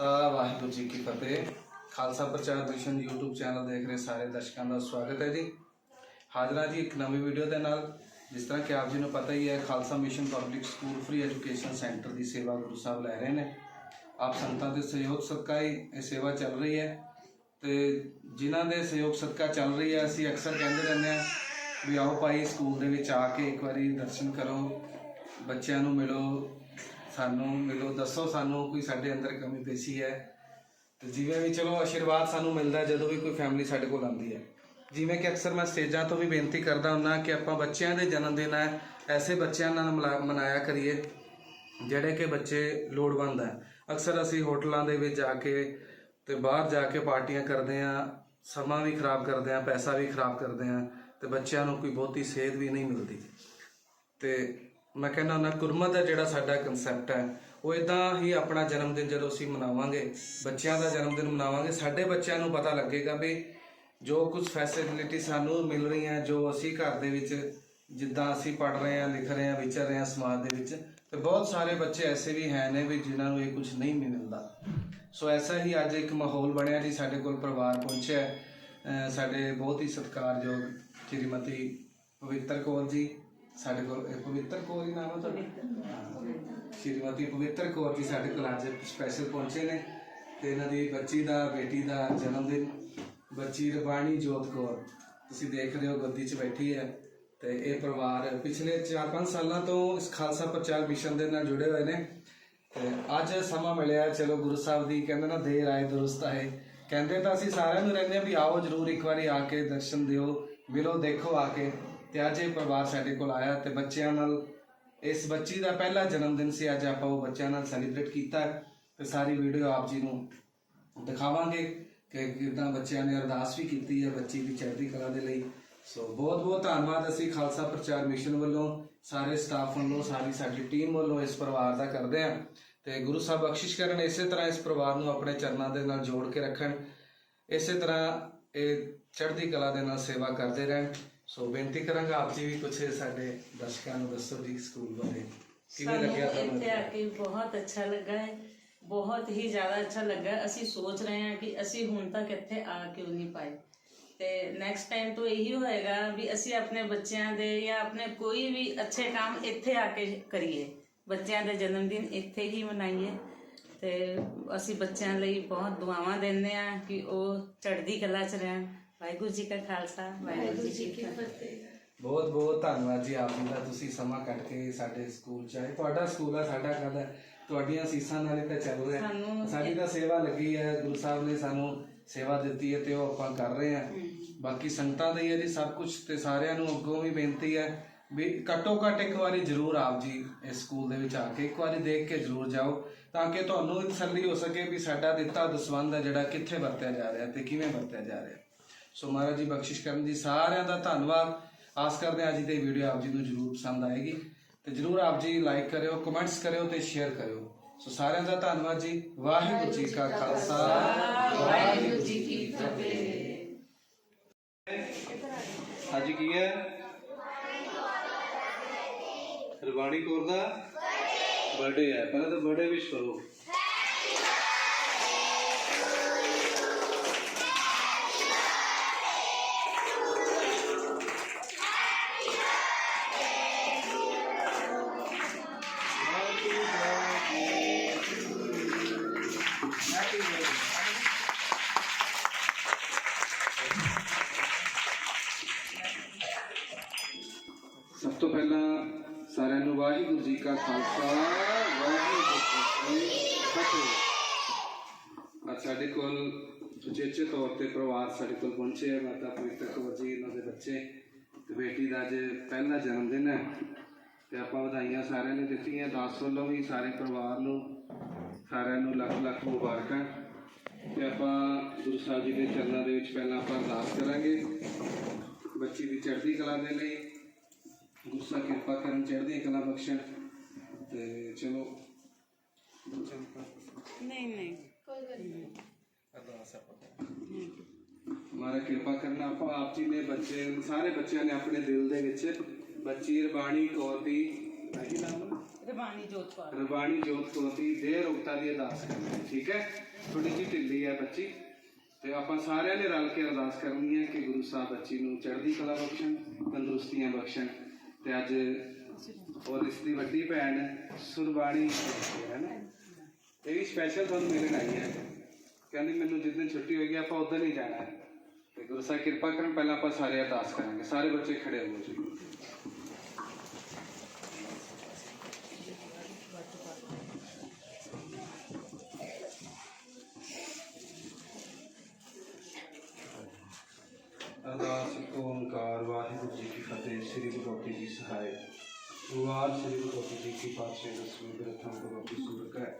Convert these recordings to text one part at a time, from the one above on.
ਤਾਂ ਵਾਹਿਗੁਰੂ ਜੀ ਕੀ ਫਤਿਹ। ਖਾਲਸਾ ਪ੍ਰਚਾਰ ਦਰਸ਼ਨ YouTube channel ਦੇਖ ਰਹੇ ਸਾਰੇ ਦਰਸ਼ਕਾਂ ਦਾ ਸਵਾਗਤ ਹੈ ਜੀ। ਹਾਜ਼ਰਾਂ ਜੀ ਇੱਕ ਨਵੀਂ ਵੀਡੀਓ ਦੇ ਨਾਲ। ਜਿਸ ਤਰ੍ਹਾਂ ਕਿ ਆਪ ਜੀ ਨੂੰ ਪਤਾ ਹੀ ਹੈ, Khalsa mission public school free education centre ਦੀ ਸੇਵਾ ਗੁਰੂ ਸਾਹਿਬ ਲੈ ਰਹੇ ਨੇ। ਆਪ ਸੰਗਤਾਂ ਦੇ ਸਹਿਯੋਗ ਸਦਕਾ ਹੀ ਇਹ ਸੇਵਾ ਚੱਲ ਰਹੀ ਹੈ। ਤੇ ਜਿਨ੍ਹਾਂ ਦੇ ਸਹਿਯੋਗ ਸਦਕਾ ਚੱਲ ਰਹੀ ਹੈ, ਅਸੀਂ ਅਕਸਰ ਕਹਿੰਦੇ ਰਹਿੰਦੇ ਹਾਂ ਵੀ ਆਓ ਭਾਈ, ਸਕੂਲ ਦੇ ਵਿੱਚ ਆ ਕੇ ਇੱਕ ਵਾਰੀ ਦਰਸ਼ਨ ਕਰੋ, ਬੱਚਿਆਂ ਨੂੰ ਮਿਲੋ ਸਾਨੂੰ ਮਿਲੋ, ਦੱਸੋ ਸਾਨੂੰ ਕੋਈ ਸਾਡੇ ਅੰਦਰ ਕਮੀ ਪੇਸ਼ੀ ਹੈ। ਤੇ ਜਿਵੇਂ ਵੀ ਚਲੋ ਆਸ਼ੀਰਵਾਦ ਸਾਨੂੰ ਮਿਲਦਾ ਜਦੋਂ ਵੀ ਕੋਈ ਫੈਮਿਲੀ ਸਾਡੇ ਕੋਲ ਆਉਂਦੀ ਹੈ। ਜਿਵੇਂ ਕਿ ਅਕਸਰ ਮੈਂ ਸਟੇਜਾਂ ਤੋਂ ਵੀ ਬੇਨਤੀ ਕਰਦਾ ਹੁੰਨਾ ਕਿ ਆਪਾਂ ਬੱਚਿਆਂ ਦੇ ਜਨਮ ਦਿਨ ਹੈ, ਐਸੇ ਬੱਚਿਆਂ ਨਾਲ ਮਲਾ- ਮਨਾਇਆ ਕਰੀਏ, ਜਿਹੜੇ ਕਿ ਬੱਚੇ ਲੋੜਵੰਦ ਹੈ। ਅਕਸਰ ਅਸੀਂ ਹੋਟਲਾਂ ਦੇ ਵਿੱਚ ਜਾ ਕੇ ਤੇ ਬਾਹਰ ਜਾ ਕੇ ਪਾਰਟੀਆਂ ਕਰਦੇ ਆ ਸਮਾਂ ਵੀ ਖਰਾਬ ਕਰਦੇ ਆ ਪੈਸਾ ਵੀ ਖਰਾਬ ਕਰਦੇ ਆ ਤੇ ਬੱਚਿਆਂ ਨੂੰ ਕੋਈ ਬਹੁਤੀ ਸੇਧ ਵੀ ਨਹੀਂ ਮਿਲਦੀ। ਤੇ ਮੈਂ ਕਹਿੰਦਾ ਹੁੰਦਾ, ਗੁਰਮਤ ਦਾ ਜਿਹੜਾ ਸਾਡਾ ਕਨਸੈਪਟ ਹੈ। ਉਹ ਇਦਾਂ ਹੀ ਆਪਣਾ ਜਨਮ ਦਿਨ ਜਦੋਂ ਅਸੀਂ ਮਨਾਵਾਂਗੇ, ਬੱਚਿਆਂ ਦਾ ਜਨਮ ਦਿਨ ਮਨਾਵਾਂਗੇ, ਸਾਡੇ ਬੱਚਿਆਂ ਨੂੰ ਪਤਾ ਲੱਗੇਗਾ ਵੀ ਜੋ ਕੁਝ ਫੈਸਿਲਿਟੀ ਸਾਨੂੰ ਮਿਲ ਰਹੀਆਂ, ਜੋ ਅਸੀਂ ਘਰ ਦੇ ਵਿੱਚ ਜਿੱਦਾਂ ਅਸੀਂ ਪੜ ਰਹੇ ਹਾਂ, ਲਿਖ ਰਹੇ ਹਾਂ, ਵਿਚਰ ਰਹੇ ਹਾਂ ਸਮਾਜ ਦੇ ਵਿੱਚ, ਤੇ ਬਹੁਤ ਸਾਰੇ ਬੱਚੇ ਐਸੇ ਵੀ ਹੈ ਨੇ ਵੀ ਜਿਨ੍ਹਾਂ ਨੂੰ ਇਹ ਕੁਝ ਨਹੀਂ ਮਿਲਦਾ। ਸੋ ਐਸਾ ਹੀ ਅੱਜ ਇੱਕ ਮਾਹੌਲ ਬਣਿਆ ਜੀ, ਸਾਡੇ ਕੋਲ ਪਰਿਵਾਰ ਪਹੁੰਚਿਆ ਸਾਡੇ ਬਹੁਤ ਹੀ ਸਤਿਕਾਰਯੋਗ ਸ਼੍ਰੀਮਤੀ ਪਵਿੱਤਰ ਕੌਰ ਜੀ ਸਾਡੇ ਕੋਲ ਇਹ ਪਵਿੱਤਰ ਕੌਰ ਹੀ ਨਾਮ ਹੈ। ਤੁਹਾਡਾ ਸ਼੍ਰੀਮਤੀ ਪਵਿੱਤਰ ਕੌਰ ਜੀ ਸਾਡੇ ਕੋਲ ਅੱਜ ਸਪੈਸ਼ਲ ਪਹੁੰਚੇ ਨੇ ਤੇ ਇਹਨਾਂ ਦੀ ਬੱਚੀ ਦਾ ਬੇਟੀ ਦਾ ਜਨਮ ਦਿਨ ਬੱਚੀ ਰਬਾਣੀ ਜੋਤ ਕੌਰ। ਤੁਸੀਂ ਦੇਖ ਰਹੇ ਹੋ ਗੱਦੀ 'ਚ ਬੈਠੀ ਹੈ ਤੇ ਇਹ ਪਰਿਵਾਰ ਪਿਛਲੇ 4-5 ਸਾਲਾਂ ਤੋਂ ਇਸ ਖਾਲਸਾ ਪ੍ਰਚਾਰ ਮਿਸ਼ਨ ਦੇ ਨਾਲ ਜੁੜੇ ਹੋਏ ਨੇ। ਤੇ ਅੱਜ ਸਮਾਂ ਮਿਲਿਆ ਚਲੋ ਗੁਰੂ ਸਾਹਿਬ ਦੀ ਕਹਿੰਦੇ ਨਾ ਦੇਰ ਆਏ ਦੁਰਸਤ ਆਏ ਕਹਿੰਦੇ ਤਾਂ ਅਸੀਂ ਸਾਰਿਆਂ ਨੂੰ ਰਹਿੰਦੇ ਆ ਵੀ ਆਓ ਜਰੂਰ ਇੱਕ ਵਾਰੀ ਆ ਕੇ ਦਰਸ਼ਨ ਦਿਓ ਮਿਲੋ ਦੇਖੋ ਆ ਕੇ। ਤੇ ਅੱਜ ਇਹ ਪਰਿਵਾਰ ਸਾਡੇ ਕੋਲ ਆਇਆ ਤੇ ਬੱਚਿਆਂ ਨਾਲ, ਇਸ ਬੱਚੀ ਦਾ ਪਹਿਲਾ ਜਨਮ ਦਿਨ ਸੀ, ਅੱਜ ਆਪਾਂ ਉਹ ਬੱਚਿਆਂ ਨਾਲ ਸੈਲੀਬ੍ਰੇਟ ਕੀਤਾ ਹੈ। ਤੇ ਸਾਰੀ ਵੀਡੀਓ ਆਪ ਜੀ ਨੂੰ ਦਿਖਾਵਾਂਗੇ ਕਿ ਕਿਦਾਂ ਬੱਚਿਆਂ ਨੇ ਅਰਦਾਸ ਵੀ ਕੀਤੀ ਹੈ ਬੱਚੀ ਦੀ ਚੜ੍ਹਦੀ ਕਲਾ ਦੇ ਲਈ। ਸੋ ਬਹੁਤ ਬਹੁਤ ਧੰਨਵਾਦ ਅਸੀਂ ਖਾਲਸਾ ਪ੍ਰਚਾਰ ਮਿਸ਼ਨ ਵੱਲੋਂ, ਸਾਰੇ ਸਟਾਫ ਵੱਲੋਂ, ਸਾਰੀ ਸਾਡੀ ਟੀਮ ਵੱਲੋਂ ਇਸ ਪਰਿਵਾਰ ਦਾ ਕਰਦੇ ਹਾਂ। ਤੇ ਗੁਰੂ ਸਾਹਿਬ ਬਖਸ਼ਿਸ਼ ਕਰਨ, ਇਸੇ ਤਰ੍ਹਾਂ ਇਸ ਪਰਿਵਾਰ ਨੂੰ ਆਪਣੇ ਚਰਨਾਂ ਦੇ ਨਾਲ ਜੋੜ ਕੇ ਰੱਖਣ। ਇਸੇ ਤਰ੍ਹਾਂ ਇਹ ਚੜ੍ਹਦੀ ਕਲਾ ਦੇ ਨਾਲ ਸੇਵਾ ਕਰਦੇ ਰਹਿਣ। ਸੋ ਬੇਨਤੀ ਕਰਾਂਗਾ ਆਪ ਜੀ ਵੀ ਕੁਝ ਸਾਡੇ ਦਰਸ਼ਕਾਂ ਨੂੰ ਦੱਸੋ ਜੀ ਸਕੂਲ ਬਾਰੇ। ਕਿਵੇਂ ਲੱਗਿਆ ਤੁਹਾਨੂੰ? ਇੱਥੇ ਆ ਕੇ ਬਹੁਤ ਅੱਛਾ ਲੱਗਾ ਹੈ ਬਹੁਤ ਹੀ ਜ਼ਿਆਦਾ ਅੱਛਾ ਲੱਗਾ। ਅਸੀਂ ਸੋਚ ਰਹੇ ਹਾਂ ਕਿ ਅਸੀਂ ਹੁਣ ਤੱਕ ਇੱਥੇ ਆ ਕਿਉਂ ਨਹੀਂ ਪਾਏ। ਤੇ ਨੈਕਸਟ ਟਾਈਮ ਤੋਂ ਇਹੀ ਹੋਏਗਾ ਵੀ ਅਸੀਂ ਆਪਣੇ ਬੱਚਿਆਂ ਦੇ ਜਾਂ ਆਪਣੇ ਕੋਈ ਵੀ ਅੱਛੇ ਕੰਮ ਇੱਥੇ ਆ ਕੇ ਕਰੀਏ। ਬੱਚਿਆਂ ਦੇ ਜਨਮ ਦਿਨ ਇੱਥੇ ਹੀ ਮਨਾਈਏ। ਤੇ ਅਸੀਂ ਬੱਚਿਆਂ ਲਈ ਬਹੁਤ ਦੁਆਵਾਂ ਦਿੰਦੇ ਆ ਕਿ ਉਹ ਚੜ੍ਹਦੀ ਕਲਾ ਚ ਰਹਿਣ। ਵਾਹਿਗੁਰੂ ਜੀ ਕਾ ਖਾਲਸਾ ਵਾਹਿਗੁਰੂ ਜੀ ਕੀ ਫਤਿਹ। ਬਹੁਤ ਬਹੁਤ ਧੰਨਵਾਦ ਜੀ ਆਪ ਜੀ ਦਾ ਤੁਸੀਂ ਸਮਾਂ ਕੱਢ ਕੇ ਸਾਡੇ ਸਕੂਲ ਚ ਆਏ। ਤੁਹਾਡਾ ਸਕੂਲ ਆ ਸਾਡਾ ਹੈ ਤੁਹਾਡੀਆਂ ਸੀਸਾਂ ਨਾਲ ਹੀ ਤਾਂ ਚੱਲ ਰਿਹਾ। ਸਾਡੀ ਤਾਂ ਸੇਵਾ ਲੱਗੀ ਹੈ ਗੁਰੂ ਸਾਹਿਬ ਨੇ ਸਾਨੂੰ ਸੇਵਾ ਦਿੱਤੀ ਹੈ ਤੇ ਉਹ ਆਪਾਂ ਕਰ ਰਹੇ ਹਾਂ। ਬਾਕੀ ਸੰਗਤਾਂ ਦਾ ਹੀ ਹੈ ਜੀ ਸਭ ਕੁਝ ਤੇ ਸਾਰਿਆਂ ਨੂੰ ਅੱਗੋਂ ਵੀ ਬੇਨਤੀ ਹੈ ਵੀ ਘੱਟੋ ਘੱਟ ਇੱਕ ਵਾਰੀ ਜ਼ਰੂਰ ਆਪ ਜੀ ਇਸ ਸਕੂਲ ਦੇ ਵਿੱਚ ਆ ਕੇ ਇੱਕ ਵਾਰੀ ਦੇਖ ਕੇ ਜ਼ਰੂਰ ਜਾਓ ਤਾਂ ਕਿ ਤੁਹਾਨੂੰ ਵੀ ਤਸੱਲੀ ਹੋ ਸਕੇ ਵੀ ਸਾਡਾ ਦਿੱਤਾ ਦਸਵੰਦ ਹੈ ਜਿਹੜਾ ਕਿੱਥੇ ਵਰਤਿਆ ਜਾ ਰਿਹਾ ਤੇ ਕਿਵੇਂ ਵਰਤਿਆ ਜਾ ਰਿਹਾ। ਸੋ ਮਹਾਰਾਜ ਜੀ ਬਖਸ਼ਿਸ਼ ਕਰਨ ਦੀ ਸਾਰਿਆਂ ਦਾ ਧੰਨਵਾਦ। ਆਸ ਕਰਦੇ ਹਾਂ ਅੱਜ ਦੀ ਵੀਡੀਓ ਆਪ ਜੀ ਨੂੰ ਜਰੂਰ ਪਸੰਦ ਆਏਗੀ। ਤੇ ਜਰੂਰ ਆਪ ਜੀ ਲਾਈਕ ਕਰਿਓ ਕਮੈਂਟਸ ਕਰਿਓ ਤੇ ਸ਼ੇਅਰ ਕਰਿਓ। ਸੋ ਸਾਰਿਆਂ ਦਾ ਧੰਨਵਾਦ ਜੀ। ਵਾਹਿਗੁਰੂ ਜੀ ਕਾ ਖਾਲਸਾ। ਵਾਹਿਗੁਰੂ ਜੀ ਕੀ ਫਤਿਹ। ਅੱਜ ਕੀ ਹੈ? ਰਵਾਣੀ ਕੌਰ ਦਾ? ਬਰਥਡੇ ਹੈ। ਪਹਿਲਾਂ ਤਾਂ ਬਰਥਡੇ ਵਿਸ਼ ਕਰੋ। ਕਾ ਖਾਲਸਾ, ਵਾਹਿਗੁਰੂ ਜੀ ਕੀ ਫਤਿਹ। ਅੱਜ ਸਾਡੇ ਕੋਲ ਉਚੇਚੇ ਤੌਰ ਤੇ ਪਰਿਵਾਰ ਸਾਡੇ ਕੋਲ ਪਹੁੰਚੇ ਹੈ ਮਾਤਾ ਪਵਿੱਤਰ ਕੌਰ ਜੀ, ਇਹਨਾਂ ਦੇ ਬੱਚੇ ਤੇ ਬੇਟੀ ਦਾ ਅੱਜ ਪਹਿਲਾ ਜਨਮ ਦਿਨ ਹੈ। ਤੇ ਆਪਾਂ ਵਧਾਈਆਂ ਸਾਰਿਆਂ ਨੂੰ ਦਿੱਤੀਆਂ, ਦਾਸ ਵੱਲੋਂ ਵੀ ਸਾਰੇ ਪਰਿਵਾਰ ਨੂੰ, ਸਾਰਿਆਂ ਨੂੰ ਲੱਖ ਲੱਖ ਮੁਬਾਰਕਾਂ। ਤੇ ਆਪਾਂ ਗੁਰੂ ਸਾਹਿਬ ਜੀ ਦੇ ਚਰਨਾਂ ਦੇ ਵਿੱਚ ਪਹਿਲਾਂ ਆਪਾਂ ਅਰਦਾਸ ਕਰਾਂਗੇ। ਬੱਚੀ ਦੀ ਚੜ੍ਹਦੀ ਕਲਾ ਦੇ ਲਈ ਗੁਰੂ ਸਾਹਿਬ ਕਿਰਪਾ ਕਰਨ ਚੜ੍ਹਦੀ ਕਲਾ ਬਖਸ਼ਣ। ਤੇ ਚਲੋ। ਨਹੀਂ ਨਹੀਂ। ਅਰਦਾਸ ਆਪਾਂ ਮਾਰਾ ਕਿਰਪਾ ਕਰਨਾ ਆਪਾਂ ਆਪ ਜੀ ਨੇ ਬੱਚੇ ਸਾਰੇ ਬੱਚਿਆਂ ਨੇ ਆਪਣੇ ਦਿਲ ਦੇ ਵਿੱਚ ਬੱਚੀ ਰਬਾਣੀ ਕੌਰ ਦੀ ਕੀ ਨਾਮ? ਰਬਾਣੀ ਜੋਤ ਕੌਰ। ਦੀ ਦੇਹ ਰੁਕਤਾ ਦੀ ਅਰਦਾਸ ਕਰਨੀ ਹੈ ਠੀਕ ਹੈ? ਥੋੜੀ ਜਿਹੀ ਢਿੱਲੀ ਹੈ ਬੱਚੀ। ਤੇ ਆਪਾਂ ਸਾਰਿਆਂ ਨੇ ਰਲ ਕੇ ਅਰਦਾਸ ਕਰਨੀ ਹੈ ਕਿ ਗੁਰੂ ਸਾਹਿਬ ਬੱਚੀ ਨੂੰ ਚੜ੍ਹਦੀ ਕਲਾ ਬਖਸ਼ਣ ਤੰਦਰੁਸਤੀਆਂ ਬਖਸ਼ਣ। ਤੇ ਅੱਜ ਔਰ ਇਸ ਦੀ ਵੱਡੀ ਭੈਣ ਸੁਰਬਾਣੀ ਹੈ ਨਾ? ਇਹ ਵੀ ਸਪੈਸ਼ਲ ਤੁਹਾਨੂੰ ਮਿਲਣ ਆਈ ਹੈ। ਕਹਿੰਦੀ ਮੈਨੂੰ ਜਿਸ ਦਿਨ ਛੁੱਟੀ ਹੋਏਗੀ, ਆਪਾਂ ਉਦੋਂ ਹੀ ਜਾਣਾ ਹੈ। ਤੇ ਗੁਰੂ ਸਾਹਿਬ, ਕਿਰਪਾ ਕਰਨ, ਪਹਿਲਾਂ ਆਪਾਂ ਸਾਰੇ ਅਰਦਾਸ ਕਰਾਂਗੇ। ਸਾਰੇ ਬੱਚੇ ਖੜੇ ਹੋ ਜੀ। ਅਰਦਾਸ, ਓੰਕਾਰ, ਵਾਹਿਗੁਰੂ ਜੀ ਕੀ ਫਤਿਹ। ਸ੍ਰੀ ਗੁਰੂ ਜੀ ਸਹਾਇ ਵਾਰ ਸ੍ਰੀ ਗੁਰੂ ਗੋਬਿੰਦ ਜੀ ਕੀ ਪਾਤਸ਼ਾਹ ਦਸਵੀਂ ਪ੍ਰਥਮ ਗੁਰੂ ਗੋਬਿੰਦ ਸੂਰਕ ਹੈ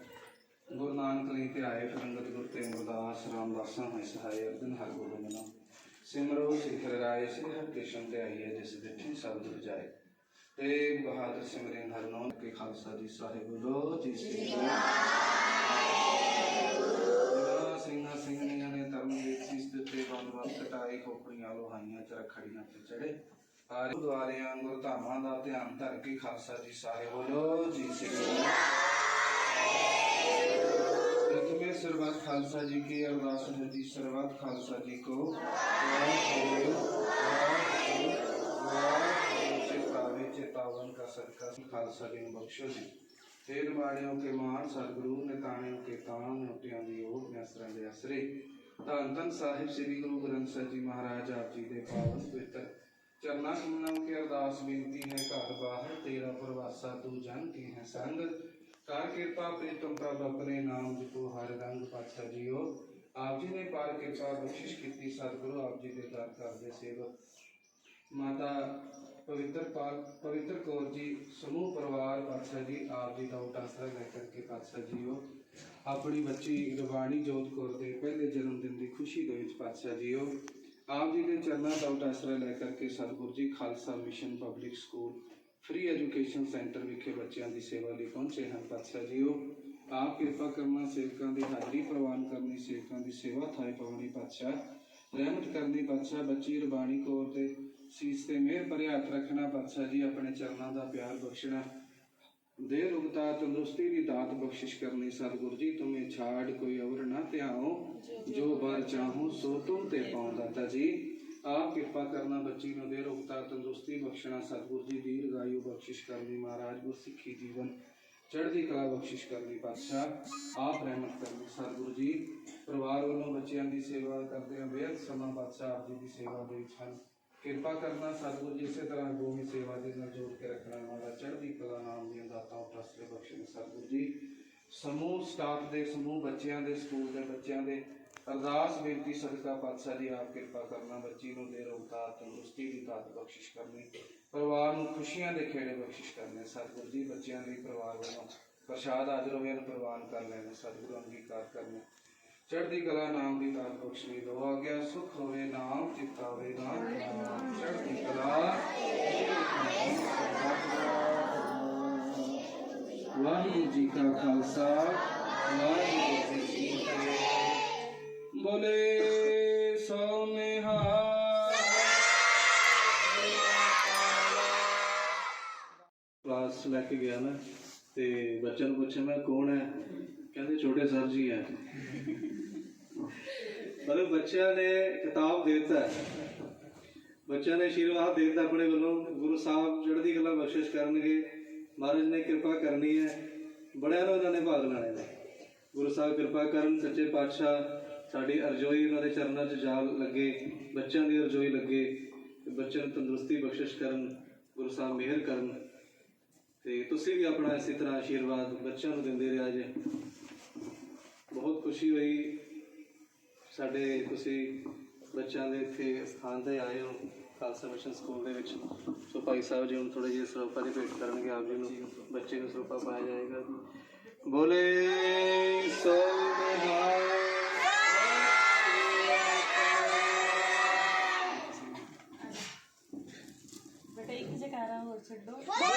ਗੁਰੂ ਨਾਨਕ ਲਈ ਤੇ ਆਏ ਫਿਰੰਗਤ ਗੁਰ ਤੇ ਅਮਰਦਾਸ ਰਾਮਦਾਸਾਂ ਹੋਏ ਸਹਾਇ ਅਰਜਨ ਹਰ ਗੋਬਿੰਦ ਨਾਮ ਸਿਮਰੋ ਸਿਖਰ ਰਾਏ ਸ੍ਰੀ ਹਰਿ ਕ੍ਰਿਸ਼ਨ ਤੇ ਆਈ ਹੈ ਜਿਸ ਦਿੱਠੀ ਸ਼ਬਦ ਬਜਾਏ ਤੇ ਬਹਾਦਰ ਸਿਮਰਨ ਹਰ ਨਾਮ ਕੇ ਖਾਲਸਾ ਜੀ ਸਾਹਿਬ ਬੋਲੋ ਜੀ ਸ੍ਰੀ ਗੁਰੂ ਜਿਹੜਾ ਸਿੰਘਾਂ ਸਿੰਘਣੀਆਂ ਨੇ ਧਰਮ ਦੇ ਸੀਸ ਦਿੱਤੇ ਬੰਦ ਵਸ ਕਟਾਏ ਖੋਪੜੀਆਂ ਲੋਹਾਈਆਂ ਚ ਰਖੜੀਆਂ ਤੇ ਚੜੇ ਆਰੇ ਦੁਆਰਿਆਂ ਗੁਰਧਾਮਾਂ ਦਾ ਧਿਆਨ ਧਰ ਕੇ ਖਾਲਸਾ ਜੀ ਸਾਹਿਬ ਬੋਲੋ ਜੀ ਸ੍ਰੀ ਗੁਰੂ प्रथमे सर्वत खालसा जी की अरदास है जी सर्वत खालसा जी को वाहिगुरु, वाहिगुरु, वाहिगुरु, चेतावे चेतावन का सदका खालसा जी ਨੂੰ ਬਖਸ਼ੋ ਜੀ ਫੇਰ ਮਾੜਿਓ ਕੇ ਮਾਣ ਸਤਿਗੁਰੂ ਨਿਤਾਣਿਓ ਕੇ ਤਾਣ ਨੋਟਿਆਂ ਦੀ ਓਟ ਨਿਆਸਰਾਂ ਦੇ ਅਸਰੇ ਧੰਨ ਧੰਨ ਸਾਹਿਬ ਸ੍ਰੀ ਗੁਰੂ ਗ੍ਰੰਥ ਸਾਹਿਬ ਜੀ ਮਹਾਰਾਜ ਆਪ ਜੀ ਦੇ ਪਾਵਨ ਪਵਿੱਤਰ ਚਰਨਾਂ ਕਮਲਾਂ ਕੇ ਅਰਦਾਸ ਬੇਨਤੀ ਹੈ, ਘਰ ਬਾਹਰ ਤੇਰਾ ਪ੍ਰਵਾਸਾ ਤੂੰ ਜਨ ਕੀ ਹੈ ਸੰਗ। ਕਰ ਕਿਰਪਾ ਪ੍ਰੀਤਮ ਪ੍ਰਭ ਆਪਣੇ ਨਾਮ ਜਿਤੋ ਹਰ ਰੰਗ ਪਾਤਸ਼ਾਹ ਜੀਓ। ਆਪ ਜੀ ਨੇ ਪਾਰ ਕਿਰਪਾ ਬਖਸ਼ਿਸ਼ ਕੀਤੀ, ਸਤਿਗੁਰੂ ਆਪ ਜੀ ਦੇ ਦਰ ਕਰਦੇ ਸੇਵਕ। ਮਾਤਾ ਪਵਿੱਤਰ ਪਾਲ, ਪਵਿੱਤਰ ਕੌਰ ਜੀ, ਸਮੂਹ ਪਰਿਵਾਰ ਪਾਤਸ਼ਾਹ ਜੀ, ਆਪ ਜੀ ਦਾ ਉਟਾਸਰਾ ਲੈ ਕਰਕੇ ਪਾਤਸ਼ਾਹ ਜੀ ਜੀਓ। ਆਪਣੀ ਬੱਚੀ ਰਵਾਣੀ ਜੋਤ ਕੌਰ ਦੇ ਪਹਿਲੇ ਜਨਮ ਦਿਨ ਦੀ ਖੁਸ਼ੀ ਦੇ ਵਿੱਚ ਪਾਤਸ਼ਾਹ ਜੀ ਜੀਓ। ਆਪ ਜੀ ਦੇ ਚਰਨਾਂ ਦਾ ਉਟਾਸਰਾ ਲੈ ਕਰਕੇ Satguru ji Khalsa mission public school free education centre ਵਿਖੇ ਬੱਚਿਆਂ ਦੀ ਸੇਵਾ ਲਈ ਪਹੁੰਚੇ ਹਨ। ਪਾਤਸ਼ਾਹ ਜੀਓ, ਆਪ ਕਿਰਪਾ ਕਰਨਾ ਸੇਵਕਾਂ ਦੀ ਹਾਜ਼ਰੀ ਪ੍ਰਵਾਨ ਕਰਨੀ, ਸੇਵਕਾਂ ਦੀ ਸੇਵਾ ਥਾਈ ਪਾਉਣੀ ਪਾਤਸ਼ਾਹ। ਰਹਿਮਤ ਕਰਨੀ ਪਾਤਸ਼ਾਹ, ਬੱਚੀ ਰਬਾਣੀ ਕੌਰ ਤੇ ਸੀਸ ਤੇ ਮਿਹਰ ਭਰੇ ਹੱਥ ਰੱਖਣਾ ਪਾਤਸ਼ਾਹ ਜੀ, ਆਪਣੇ ਚਰਨਾਂ ਦਾ ਪਿਆਰ ਬਖਸ਼ਣਾ। ਦੇ ਰੁਗਤਾ ਤੰਦਰੁਸਤੀ ਦੀ ਦਾਤ ਬਖਸ਼ਿਸ਼ ਕਰਨੀ, ਸਤਿਗੁਰੂ ਜੀ, ਤੁਮੇ ਛਾੜ ਕੋਈ ਔਰ ਨਾ ਧਿਆਓ। ਜੋ ਬਰ ਚਾਹੋ ਸੋ ਤੁਮ ਤੇ ਪਾਉ ਦਾਤਾ ਜੀ। ਆਪ ਕਿਰਪਾ ਕਰਨਾ ਬੱਚੀ ਨੂੰ ਦੇ ਰੁਗਤਾ ਤੰਦਰੁਸਤੀ ਬਖਸ਼ਣਾ ਸਤਿਗੁਰੂ ਜੀ ਦੀਰਘਾਯੂ ਬਖਸ਼ਿਸ਼ ਕਰਨੀ ਮਹਾਰਾਜ ਗੁਰਸਿੱਖੀ ਜੀਵਨ ਚੜ੍ਹਦੀ ਕਲਾ ਬਖਸ਼ਿਸ਼ ਕਰਨੀ ਪਾਤਸ਼ਾਹ। ਆਪ ਰਹਿਮਤ ਕਰਨੀ ਸਤਿਗੁਰੂ ਜੀ। ਪਰਿਵਾਰ ਵੱਲੋਂ ਬੱਚਿਆਂ ਦੀ ਸੇਵਾ ਕਰਦੇ ਆ ਬੇਅਦ ਸਮਾਂ ਪਾਤਸ਼ਾਹ ਆਪ ਜੀ ਦੀ ਸੇਵਾ ਦੇ ਵਿੱਚ ਹਨ। ਕਿਰਪਾ ਕਰਨਾ ਸਤਿਗੁਰੂ ਜੀ ਇਸੇ ਤਰ੍ਹਾਂ ਗੋਵੀ ਸੇਵਾ ਦੇ ਨਾਲ ਜੋੜ ਕੇ ਰੱਖਣਾ ਮਹਾਰਾਜ ਚੜ੍ਹਦੀ ਕਲਾ ਨਾਮ ਦੀਆਂ ਦਾਤਾਂ ਟਰਸਟ ਬਖਸ਼ਣ ਸਤਿਗੁਰੂ ਜੀ। ਸਮੂਹ ਸਟਾਫ ਦੇ ਸਮੂਹ ਬੱਚਿਆਂ ਦੇ ਸਕੂਲ ਦੇ ਬੱਚਿਆਂ ਦੇ ਅਰਦਾਸ ਬੇਨਤੀ ਸਦਕਾ ਪਾਤਸ਼ਾਹ ਜੀ ਆਪ ਕਿਰਪਾ ਕਰਨਾ, ਬੱਚੀ ਨੂੰ ਦੇ ਰੋਗਤਾ ਤੰਦਰੁਸਤੀ ਦੀ ਦਾਤ ਬਖਸ਼ਿਸ਼ ਕਰਨੀ, ਪਰਿਵਾਰ ਨੂੰ ਖੁਸ਼ੀਆਂ ਦੇ ਖੇੜੇ ਬਖਸ਼ਿਸ਼ ਕਰਨੇ, ਸਤਿਗੁਰੂ ਜੀ, ਬੱਚਿਆਂ ਲਈ ਪਰਿਵਾਰ ਵੱਲੋਂ ਪ੍ਰਸ਼ਾਦ ਹਾਜ਼ਰ ਹੋਏ ਨੂੰ ਪ੍ਰਵਾਨ ਕਰ ਲੈਣੇ ਸਤਿਗੁਰੂ ਅੰਗੀਕਾਰ ਕਰਨੇ। ਚੜ੍ਹਦੀ ਕਲਾ ਨਾਮ ਦੀ ਦਾਤ ਬਖਸ਼ਣੀ ਦੋ ਆ ਸੁਖ ਹੋਵੇ ਨਾਮ ਚਿਤਾਵੇ ਨਾਮ। ਚੜ੍ਹਦੀ ਕਲਾ। ਵਾਹਿਗੁਰੂ ਜੀ ਕਾ ਖਾਲਸਾ, ਵਾਹਿਗੁਰੂ ਜੀ ਕੀ ਫਤਿਹ। ਬੋਲੇ ਸੋ ਨਿਹਾਲ ਕਲਾਸ ਲੈ ਕੇ ਗਿਆ ਨਾ, ਤੇ ਬੱਚਿਆਂ ਨੂੰ ਪੁੱਛਿਆ, ਮੈਂ ਕੌਣ ਹੈ? ਕਹਿੰਦੇ, ਛੋਟੇ ਸਰ ਜੀ ਹੈ। ਮਤਲਬ ਬੱਚਿਆਂ ਨੇ ਕਿਤਾਬ ਦੇ ਦਿੱਤਾ ਬੱਚਿਆਂ ਨੇ ਆਸ਼ੀਰਵਾਦ ਦੇ ਦਿੱਤਾ ਆਪਣੇ ਵੱਲੋਂ। ਗੁਰੂ ਸਾਹਿਬ ਚੜ੍ਹਦੀ ਕਲਾ ਬਖਸ਼ਿਸ਼ ਕਰਨਗੇ। ਮਹਾਰਾਜ ਨੇ ਕਿਰਪਾ ਕਰਨੀ ਹੈ। ਬੜਿਆਂ ਨੂੰ ਇਹਨਾਂ ਨੇ ਭਾਗ ਲੈਣੇ ਨੇ ਗੁਰੂ ਸਾਹਿਬ ਕਿਰਪਾ ਕਰਨ, ਸੱਚੇ ਪਾਤਸ਼ਾਹ ਸਾਡੀ ਅਰਜ਼ੋਈ ਉਹਨਾਂ ਦੇ ਚਰਨਾਂ 'ਚ ਜਾ ਲੱਗੇ, ਬੱਚਿਆਂ ਦੀ ਅਰਜ਼ੋਈ ਲੱਗੇ, ਤੇ ਬੱਚਿਆਂ ਨੂੰ ਤੰਦਰੁਸਤੀ ਬਖਸ਼ਿਸ਼ ਕਰਨ, ਗੁਰੂ ਸਾਹਿਬ ਮਿਹਰ ਕਰਨ। ਤੇ ਤੁਸੀਂ ਵੀ ਆਪਣਾ ਇਸੇ ਤਰ੍ਹਾਂ ਆਸ਼ੀਰਵਾਦ ਬੱਚਿਆਂ ਨੂੰ ਦਿੰਦੇ ਰਿਹਾ ਜੇ। ਬਹੁਤ ਖੁਸ਼ੀ ਹੋਈ ਸਾਡੇ ਤੁਸੀਂ ਬੱਚਿਆਂ ਦੇ ਇੱਥੇ ਸਥਾਨ ਤੇ ਆਏ ਹੋ, ਖਾਲਸਾ ਮਿਸ਼ਨ ਸਕੂਲ ਦੇ ਵਿੱਚ। ਸੋ ਭਾਈ ਸਾਹਿਬ ਜੀ ਹੁਣ ਥੋੜੇ ਜਿਹੇ ਸਰੋਪਾ ਦੀ ਭੇਟ ਕਰਨਗੇ, ਆਪ ਜੀ ਨੂੰ, ਬੱਚੇ ਨੂੰ ਸਰੋਪਾ ਪਾਇਆ ਜਾਏਗਾ। ਬੋਲੇ ਸੋ ਨਿਹਾਲ ਬੇਟਾ ਇੱਕ ਜਕਾਰਾ ਹੋਰ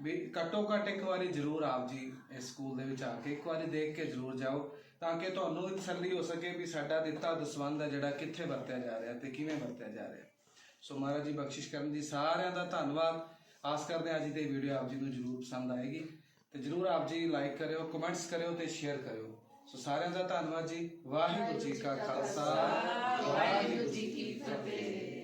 ਵੀ ਘੱਟੋ ਘੱਟ ਇੱਕ ਵਾਰੀ ਜ਼ਰੂਰ ਆਪ ਜੀ ਇਸ ਸਕੂਲ ਦੇ ਵਿੱਚ ਆ ਕੇ, ਇੱਕ ਵਾਰੀ ਦੇਖ ਕੇ ਜ਼ਰੂਰ ਜਾਓ ਤਾਂ ਕਿ ਤੁਹਾਨੂੰ ਤਸੱਲੀ ਹੋ ਸਕੇ ਵੀ ਸਾਡਾ ਦਿੱਤਾ ਦਸਵੰਦ ਹੈ ਜਿਹੜਾ ਕਿੱਥੇ ਵਰਤਿਆ ਜਾ ਰਿਹਾ ਤੇ ਕਿਵੇਂ ਵਰਤਿਆ ਜਾ ਰਿਹਾ। ਸੋ ਮਹਾਰਾਜ ਜੀ ਬਖਸ਼ਿਸ਼ ਕਰਨ ਜੀ ਸਾਰਿਆਂ ਦਾ ਧੰਨਵਾਦ। ਆਸ ਕਰਦੇ ਹਾਂ ਅੱਜ ਦੀ ਵੀਡੀਓ ਆਪ ਜੀ ਨੂੰ ਜ਼ਰੂਰ ਪਸੰਦ ਆਏਗੀ। ਤੇ ਜ਼ਰੂਰ ਆਪ ਜੀ ਲਾਈਕ ਕਰਿਓ, ਕਮੈਂਟਸ ਕਰਿਓ ਤੇ ਸ਼ੇਅਰ ਕਰਿਓ। ਸੋ ਸਾਰਿਆਂ ਦਾ ਧੰਨਵਾਦ ਜੀ। ਵਾਹਿਗੁਰੂ ਜੀ ਕਾ ਖਾਲਸਾ। ਵਾਹਿਗੁਰੂ ਜੀ ਕੀ ਫਤਿਹ।